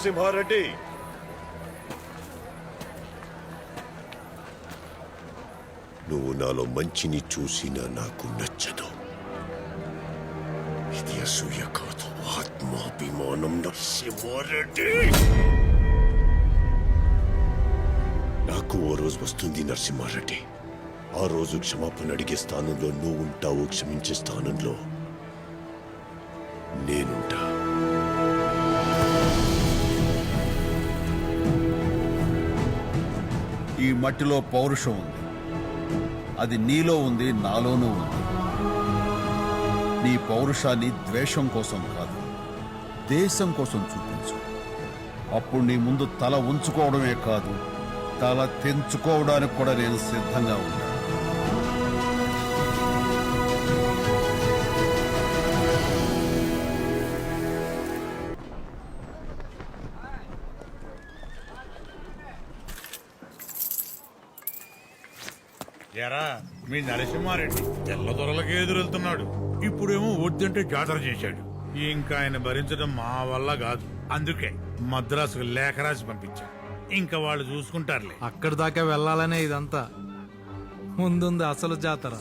నరసింహారెడ్డి. నువ్వు నాలో మంచిని చూసినా నాకు నచ్చదు. ఇది అసూయ కాదు ఆత్మాభిమానం నరసింహారెడ్డి. నాకు ఓ రోజు వస్తుంది నరసింహారెడ్డి. ఆ రోజు క్షమాపణ అడిగే స్థానంలో నువ్వు ఉంటావు క్షమించే స్థానంలో. నేను ఈ మట్టిలో పౌరుషం ఉంది. అది నీలో ఉంది నాలోనూ ఉంది. నీ పౌరుషాన్ని ద్వేషం కోసం కాదు దేశం కోసం చూపించు. అప్పుడు నీ ముందు తల ఉంచుకోవడమే కాదు తల తెంచుకోవడానికి కూడా నేను సిద్ధంగా ఉన్నాను ఎరా మీ నరసింహారెడ్డి తెల్లదొరలకే ఎదురెళ్తున్నాడు ఇప్పుడేమో వద్దంటే జాతర చేశాడు ఇంకా ఆయన భరించడం మా వల్ల కాదు అందుకే మద్రాసుకు లేఖ రాసి పంపించా ఇంకా వాళ్ళు చూసుకుంటారులే అక్కడి దాకా వెళ్ళాలనే ఇదంతా ముందుంది అసలు జాతర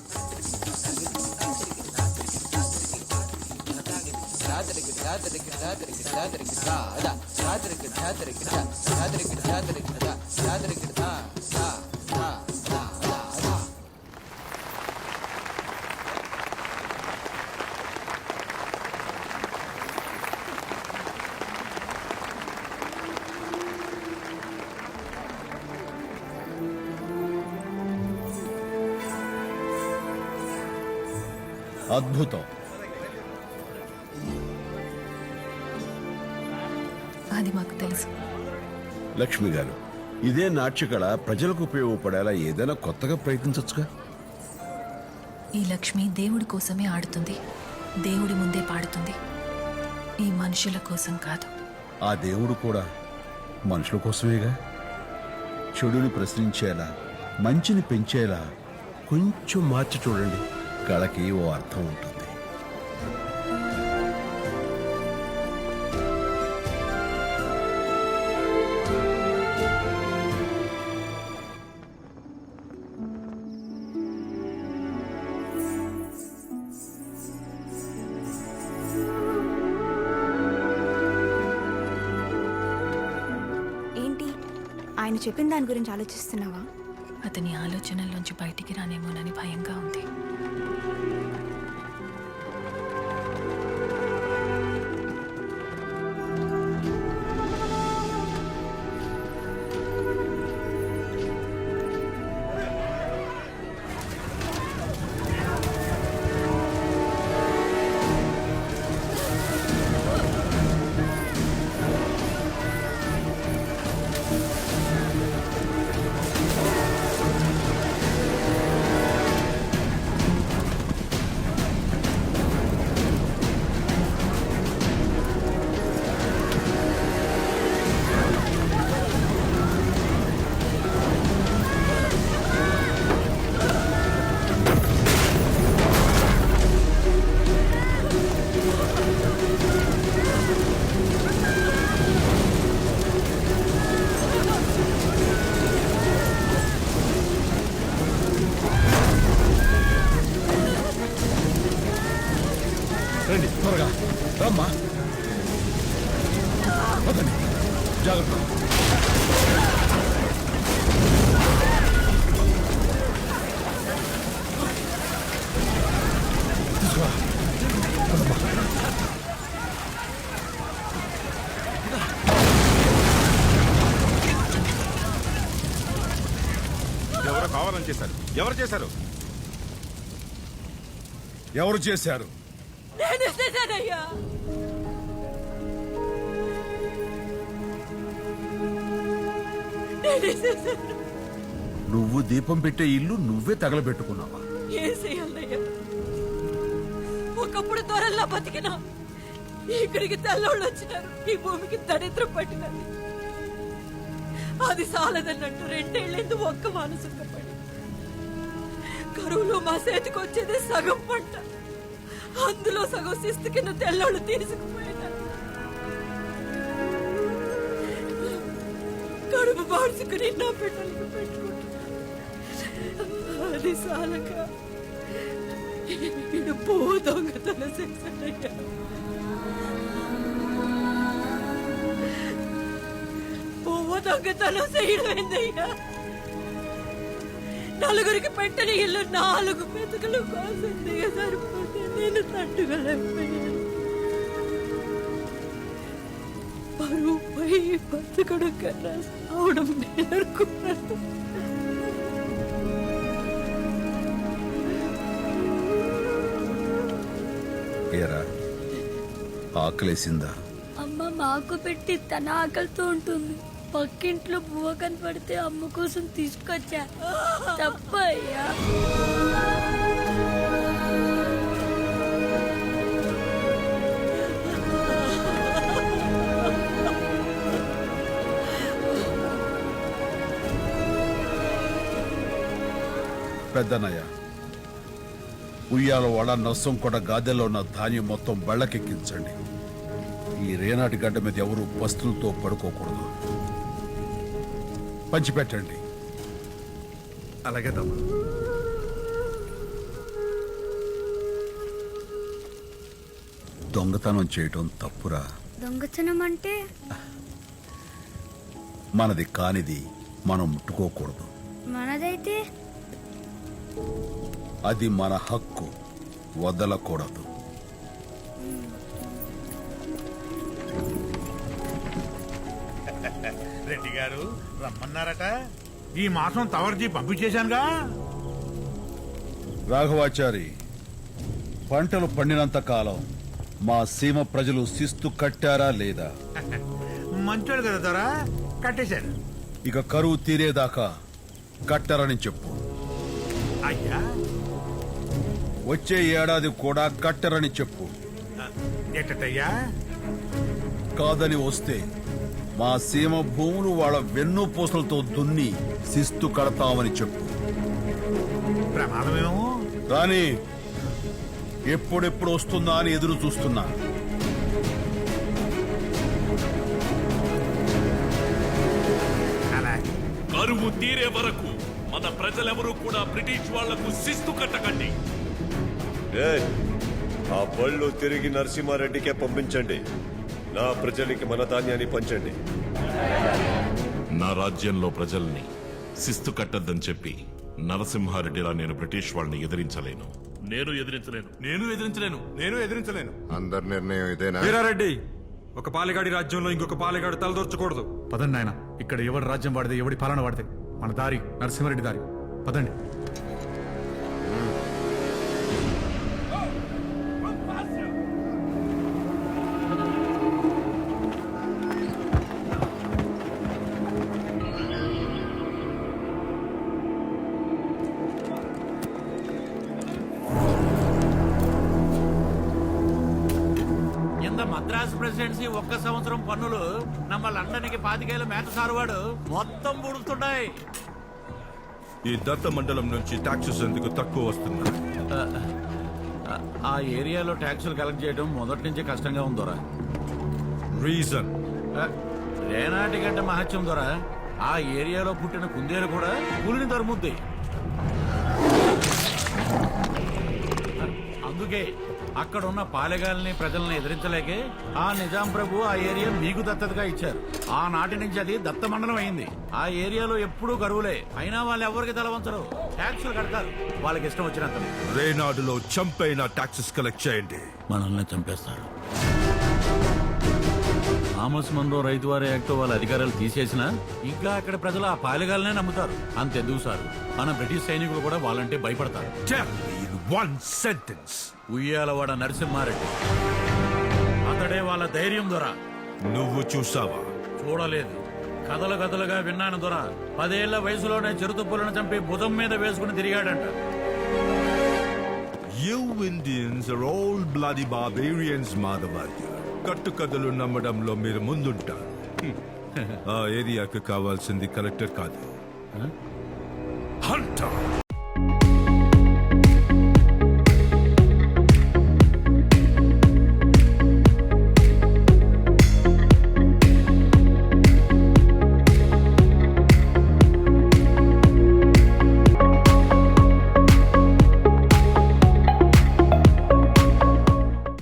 అద్భుతం. అది మాకు తెలుసు. లక్ష్మి గారు ఇదే నాట్యకళ ప్రజలకు ఉపయోగపడేలా ఏదైనా కొత్తగా ప్రయత్నించవచ్చుగా ఈ లక్ష్మి దేవుడి కోసమే ఆడుతుంది. దేవుడి ముందే పాడుతుంది. ఈ మనుషుల కోసం కాదు. ఆ దేవుడు కూడా మనుషుల కోసమేగా? చెడుని ప్రశ్నించేలా మంచిని పెంచేలా కొంచెం మార్చి చూడండి. కళకి ఓ అర్థం ఉంటుంది. ఏంటి? ఆయన చెప్పిన దాని గురించి ఆలోచిస్తున్నావా? అతని ఆలోచనల్లోంచి బయటికి రానేమోనని భయంగా ఉంది. చేశారు? ఎవరు చేశారు? ఎవరు చేశారు నువ్వు దీపం పెట్టే ఇల్లు నువ్వే తగలబెట్టుకున్నావా? ఒకప్పుడు త్వరల్లా బతికినా ఇక్కడికి తెల్లోళ్ళు వచ్చినారు. ఈ భూమికి దరిద్రం పట్టినది. అది సాలదన్నట్టు రెండేళ్ళేదు ఒక్క మానసుఖపడి కరువులో మా చేతికి వచ్చేది సగం పంట. అందులో సగం శిస్తు కింద తెల్లోళ్ళు తీసుకుపోయినారు కడుపు మార్చుకుని నా బిడ్డలకు పెట్టుకుంటున్నా. అది సాలక ఈడు పూ దొంగతనం చేశాడయ్యా పువ్వు దొంగతనం చేయడం ఏందయ్యా నలుగురికి పెట్టని ఇల్లు నాలుగు మెతుకులు కోసింది సరిపోతే నేను తట్టుకోలేకపోయాను. పరువు పోయి బతకడం కన్నా సావడం నేర్చుకున్నాను. ఏరా ఆకలేసిందా? అమ్మ మాకు పెట్టి తన ఆకలితో ఉంటుంది. పక్కింట్లో బువ్వ కనపడితే అమ్మ కోసం తీసుకొచ్చా? తప్పయ్యా. పెద్దనయ్య ఉయ్యాల వడ నస్సం కూడా గాదెలో ఉన్న ధాన్యం మొత్తం బళ్ళకెక్కించండి. ఈ రేనాటి గడ్డ మీద ఎవరు వస్తువులతో పడుకోకూడదు. పంచిపెట్టండి. అలాగే తమ్ముడు. దొంగతనం చేయటం తప్పురా. దొంగతనం అంటే? మనది కానిది మనం ముట్టుకోకూడదు. మనదైతే? అది మన హక్కు. వదలకూడదు. రెడ్డి గారు రమ్మన్నారట. ఈ మాసం తవర్జీ పంపించేశానుగా. రాఘవాచారి పంటలు పండినంత కాలం మా సీమ ప్రజలు శిస్తు కట్టారా లేదా? మంచోడు కదా దొరా కట్టేశారు ఇక కరువు తీరేదాకా కట్టరని చెప్పు. అయ్యా. వచ్చే ఏడాది కూడా కట్టరని చెప్పు. ఎట్టయ్యా కాదని వస్తే మా సీమ భూములు వాళ్ళ వెన్ను పూసలతో దున్ని శిస్తు కడతామని చెప్పు. ప్రమాదమేమో? రాని ఎప్పుడెప్పుడు వస్తుందా అని ఎదురు చూస్తున్నా. కరువు తీరే వరకు మన ప్రజలెవరూ కూడా బ్రిటిష్ వాళ్ళకు శిస్తు కట్టకండి. ఆ బళ్ళు తిరిగి నరసింహారెడ్డికే పంపించండి. నా ప్రజలకి మన ధాన్యాన్ని పంచండి. నా రాజ్యంలో ప్రజల్ని శిస్తు కట్టద్దని చెప్పి నరసింహారెడ్డిలా నేను బ్రిటిష్ వాళ్ళని ఎదిరించలేను. నేను ఎదిరించలేను. నేను ఎదిరించలేను. నేను ఎదిరించలేను. అందరి నిర్ణయం ఇదేనా? వీరారెడ్డి ఒక పాలెగాడి రాజ్యంలో ఇంకొక పాలెగాడు తలదొరచకూడదు. పదండి ఆయన ఇక్కడ ఎవరి రాజ్యం వాడితే ఎవడి పాలన వాడితే? మన దారి నరసింహారెడ్డి దారి. పదండి. మద్రాసు ప్రెసిడెన్సీ ఒక్క సంవత్సరం పన్నులు నమ్మ లండన్కి పాతికేళ్ళ మేత సారువాడు. మొత్తం పుడుతున్నాయి ఈ దత్త మండలం నుంచి టాక్సెస్ ఎందుకు తక్కువ వస్తున్నాయి? ఆ ఏరియాలో ట్యాక్సులు కలెక్ట్ చేయడం మొదటి నుంచే కష్టంగా ఉందోరా రీజన్ రేనాటి గంట మహత్యం దొర. ఆ ఏరియాలో పుట్టిన కుందేలు కూడా పులిని తరుముద్ది. అందుకే అక్కడ ఉన్న పాలెగాల్ని ప్రజల్ని ఎదిరించలేకే ఆ నిజాం ప్రభు ఆ ఏరియా మీకు దత్తతగా ఇచ్చారు. ఆ నాటి నుంచి అది దత్త మండలం అయింది. ఆ ఏరియాలో ఎప్పుడూ కరువులే అయినా వాళ్ళు ఎవరికి తలవంచరు. ట్యాక్సులు కడతారు. వాళ్ళకి ఇష్టం వచ్చినంత రేనాడులో చంపైన టాక్సెస్ కలెక్ట్ చేయండి. మనల్ని చంపేస్తారు. థామస్ మన్రో రైతు వారి యాక్ట్ వాళ్ళ అధికారాలు తీసేసినా ఇంకా అక్కడ ప్రజలు ఆ పాలెగాలనే నమ్ముతారు. అంతెందుకు సార్? మన బ్రిటిష్ సైనికులు కూడా వాళ్ళంటే భయపడతారు. One sentence. ఉయ్యాలవాడ నరసింహారెడ్డి. అతడే వాళ్ళ ధైర్యం దొర. నువ్వు చూసావా? చూడలేదు. కథలు కథలుగా విన్నాను దొర. పదేళ్ళ వయసులోనే చిరుతుప్పులను చంపి భుజం మీద వేసుకుని తిరిగాడంట. You Indians are all bloody barbarians, మాధవార్య కట్టు కథలు నమ్మడంలో మీరు ముందుంటారు. ఆ ఏరియాకి కావాల్సింది కలెక్టర్ కాదు. హంటర్